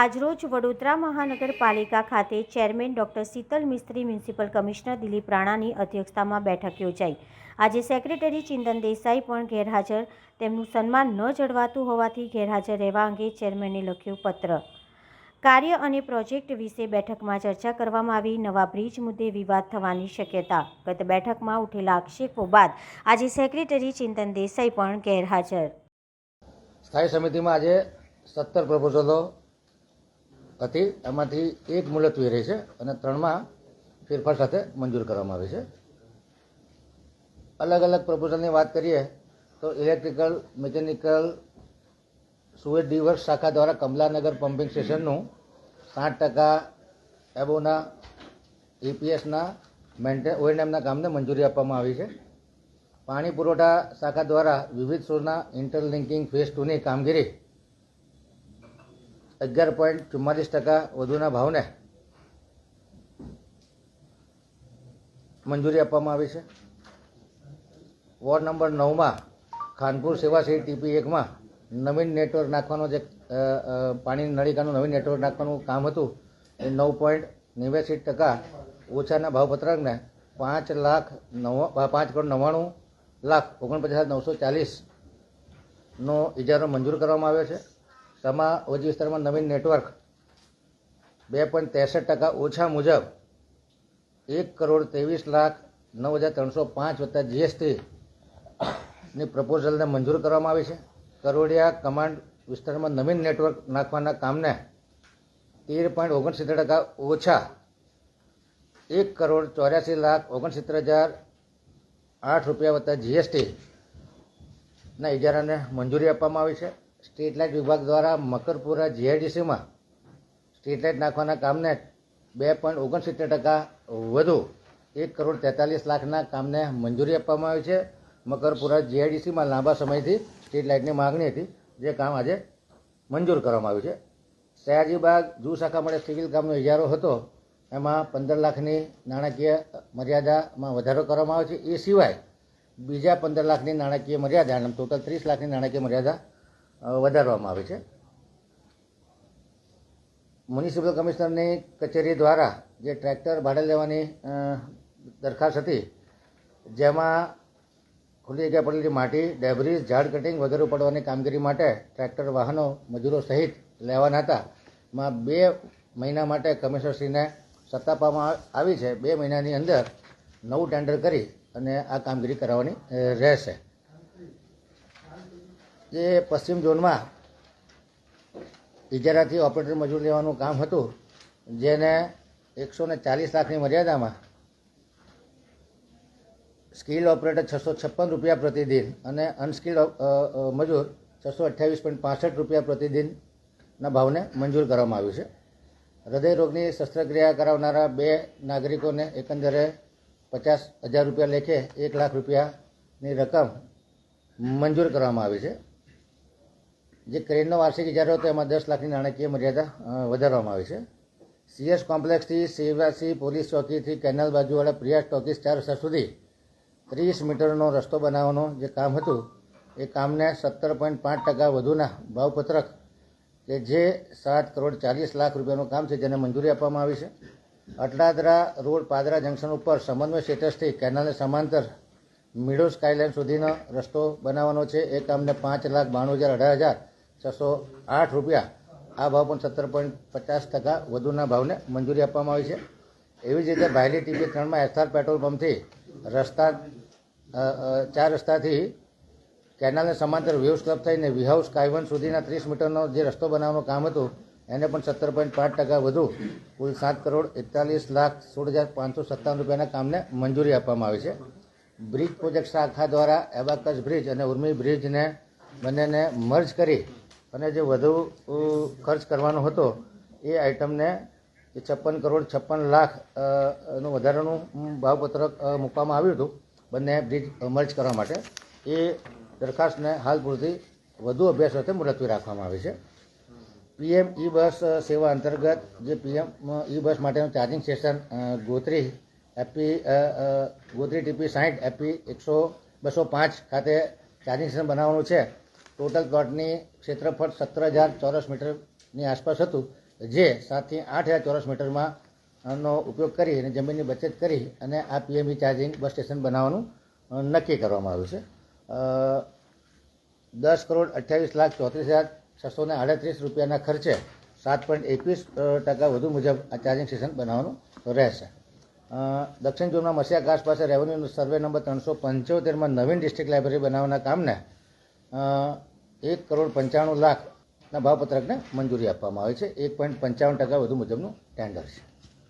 આજરોજ વડોદરા મહાનગરપાલિકા ખાતે chairman doctor Sheetal Mistry, municipal commissioner Dilip રાણાની અધ્યક્ષતામાં બેઠક યોજાઈ. આજે સેક્રેટરી ચિંતન દેસાઈ પણ ગેરહાજર. તેમનું સન્માન ન જળવાતું હોવાથી ગેરહાજર રહેવા અંગે ચેરમેને લખ્યું પત્ર. કાર્ય અને પ્રોજેક્ટ વિશે બેઠકમાં ચર્ચા કરવામાં આવી. નવા બ્રિજ મુદ્દે વિવાદ થવાની શક્યતા. ગત બેઠકમાં ઉઠેલા આક્ષેપો બાદ આજે સેક્રેટરી ચિંતન દેસાઈ પણ ગેરહાજર. સ્થાયી સમિતિમાં આજે સત્તર પ્રપોઝલો હતી એમાંથી એક મુલતવી રહી છે અને ત્રણમાં ફેરફાર સાથે મંજૂર કરવામાં આવી છે. અલગ અલગ પ્રપોઝલની વાત કરીએ તો ઇલેક્ટ્રિકલ, મિકેનિકલ, સુએજ ડિવર્સ શાખા દ્વારા કમલાનગર પમ્પિંગ સ્ટેશનનું સાઠ ટકા એબોના એપીએસના મેન્ટેન ઓએનએમના કામને મંજૂરી આપવામાં આવી છે. પાણી પુરવઠા શાખા દ્વારા વિવિધ સોરના ઇન્ટરલિંકિંગ ફેઝ ટુની કામગીરી અગિયાર પોઈન્ટ ચુમ્માલીસ ટકા વધુના ભાવને મંજૂરી આપવામાં આવી છે. વોર્ડ નંબર નવમાં ખાનપુર સેવા સહિત ટીપી એકમાં નવીન નેટવર્ક નાખવાનો જે પાણી નળિકાનું નવીન નેટવર્ક નાખવાનું કામ હતું, એ નવ પોઈન્ટ નેવ્યાસી ટકા ઓછાના ભાવપત્રકને પાંચ લાખ નવ, પાંચ કરોડ નવ્વાણું લાખ ઓગણપચાસ નવસો ચાલીસનો ઇજારો મંજૂર કરવામાં આવ્યો છે. તમા ઓજી વિસ્તારમાં નવીન નેટવર્ક બે પોઈન્ટ ત્રેસઠ ટકા ઓછા મુજબ એક કરોડ ત્રેવીસ લાખ નવ હજાર ત્રણસો પાંચ વત્તા જીએસટી ની પ્રપોઝલને મંજૂર કરવામાં આવી છે. કરોડિયા કમાન્ડ વિસ્તારમાં નવીન નેટવર્ક નાખવાના કામને તેર પોઈન્ટ ઓગણસિત્તેર ટકા ઓછા એક કરોડ ચોર્યાસી લાખ ઓગણસિત્તેર હજાર આઠ રૂપિયા વત્તા જીએસટી ના ઇજારાને મંજૂરી આપવામાં આવી છે. સ્ટ્રીટ લાઇટ વિભાગ દ્વારા મકરપુરા જીઆઈડીસીમાં સ્ટ્રીટ લાઇટ નાખવાના કામને બે પોઈન્ટ ઓગણસિત્તેર ટકા વધુ, એક કરોડ તેતાલીસ લાખના કામને મંજૂરી આપવામાં આવી છે. મકરપુરા જીઆઈડીસીમાં લાંબા સમયથી સ્ટ્રીટ લાઇટની માગણી હતી, જે કામ આજે મંજૂર કરવામાં આવ્યું છે. સયાજીબાગ જૂ શાખા માટે સિવિલ કામનો ઇજારો હતો, એમાં પંદર લાખની નાણાકીય મર્યાદામાં વધારો કરવામાં આવ્યો છે. એ સિવાય બીજા પંદર લાખની નાણાકીય મર્યાદા અને ટોટલ ત્રીસ લાખની નાણાકીય મર્યાદા વધારવામાં આવે છે. મ્યુનિસિપલ કમિશનરની કચેરી દ્વારા જે ટ્રેક્ટર ભાડે લેવાની દરખાસ્ત હતી, જેમાં ખુલ્લી જગ્યા પડેલી માટી ડેબ્રીઝ ઝાડ કટિંગ વગેરે ઉપાડવાની કામગીરી માટે ટ્રેક્ટર વાહનો, મજૂરો સહિત લેવાના હતા. માં બે મહિના માટે કમિશનરશ્રીને સત્તા આપવામાં આવી છે. બે મહિનાની અંદર નવું ટેન્ડર કરી અને આ કામગીરી કરાવવાની રહેશે. જે પશ્ચિમ ઝોનમાં ઇજારાથી ઓપરેટર મજૂર લેવાનું કામ હતું, જેને એકસો ને ચાલીસ લાખની મર્યાદામાં સ્કિલ ઓપરેટર છસો છપ્પન રૂપિયા પ્રતિદિન અને અનસ્કિલ મજૂર છસો અઠ્યાવીસ પોઈન્ટ પાસઠ રૂપિયા પ્રતિદિનના ભાવને મંજૂર કરવામાં આવ્યું છે. હૃદયરોગની શસ્ત્રક્રિયા કરાવનારા બે નાગરિકોને એકંદરે પચાસ હજાર રૂપિયા લેખે એક લાખ રૂપિયાની રકમ મંજૂર કરવામાં આવી છે. જે ક્રેનનો વાર્ષિક ઇજારો હતો, એમાં દસ લાખની નાણાકીય મર્યાદા વધારવામાં આવી છે. સીએસ કોમ્પ્લેક્સથી સેવાસી પોલીસ ચોકીથી કેનલ બાજુવાળા પ્રિયા ટોકીસ ચાર રસ્તા સુધી ત્રીસ મીટરનો રસ્તો બનાવવાનું જે કામ હતું, એ કામને સત્તર પોઈન્ટ પાંચ ટકા વધુના ભાવપત્રક કે જે સાત કરોડ ચાલીસ લાખ રૂપિયાનું કામ છે, જેને મંજૂરી આપવામાં આવી છે. અટલાદરા રોડ પાદરા જંકશન ઉપર સમન્વય સ્ટેટસથી કેનાલને સમાંતર મિડો સ્કાયલાઇન સુધીનો રસ્તો બનાવવાનો છે. એ કામને પાંચ લાખ બાણું હજાર અઢાર હજાર છસો આઠ રૂપિયા. આ ભાવ પણ સત્તર પોઈન્ટ પચાસ ટકા વધુના ભાવને મંજૂરી આપવામાં આવી છે. એવી જ રીતે ભાયલી ટીપી ત્રણમાં એસ્થાર પેટ્રોલ પંપથી રસ્તા ચાર રસ્તાથી કેનાલને સમાંતર વેવ્સ ક્લબ થઈને વિહાઉસ કાયવન સુધીના ત્રીસ મીટરનો જે રસ્તો બનાવવાનું કામ હતું, એને પણ સત્તર પોઈન્ટ પાંચ ટકા વધુ, કુલ સાત કરોડ એકતાલીસ લાખ સોળ હજાર પાંચસો સત્તાવન રૂપિયાના કામને મંજૂરી આપવામાં આવી છે. બ્રિજ પ્રોજેક્ટ શાખા દ્વારા એબાકસ બ્રિજ અને ઉર્મી બ્રિજને બંનેને મર્જ કરી અને જે વધુ ખર્ચ કરવાનો હતો, એ આઇટમને છપ્પન કરોડ છપ્પન લાખનું વધારાનું ભાવપત્રક મૂકવામાં આવ્યું હતું બંને બ્રિજ મર્જ કરવા માટે. એ દરખાસ્તને હાલ પૂરતી વધુ અભ્યાસ સાથે મુલતવી રાખવામાં આવી છે. પીએમ ઈ બસ સેવા અંતર્ગત જે પીએમ ઈ બસ માટેનું charging station Gotri AP Gotri TP સાઠ એપી એકસો બસો પાંચ ખાતે ચાર્જિંગ સ્ટેશન બનાવવાનું છે. ટોટલ પ્લોટની ક્ષેત્રફળ સત્તર હજાર ચોરસ મીટરની આસપાસ હતું, જે સાતથી આઠ હજાર ચોરસ મીટરમાં નો ઉપયોગ કરી અને જમીનની બચત કરી અને આ પીએમઈ ચાર્જિંગ બસ સ્ટેશન બનાવવાનું નક્કી કરવામાં આવ્યું છે. દસ કરોડ અઠ્યાવીસ લાખ ચોત્રીસ હજાર છસો ને આડત્રીસ રૂપિયાના ખર્ચે સાત પોઈન્ટ એકવીસ ટકા વધુ મુજબ આ ચાર્જિંગ સ્ટેશન બનાવવાનું રહેશે. દક્ષિણ ઝોનના મસિયા ઘાસ પાસે રેવન્યુ સર્વે નંબર ત્રણસો પંચોતેરમાં નવીન ડિસ્ટ્રિક્ટ લાઇબ્રેરી બનાવવાના કામને એક કરોડ પંચાણું લાખના ભાવપત્રકને મંજૂરી આપવામાં આવે છે. એક પોઈન્ટ પંચાવન ટકા વધુ મુજબનું ટેન્ડર છે.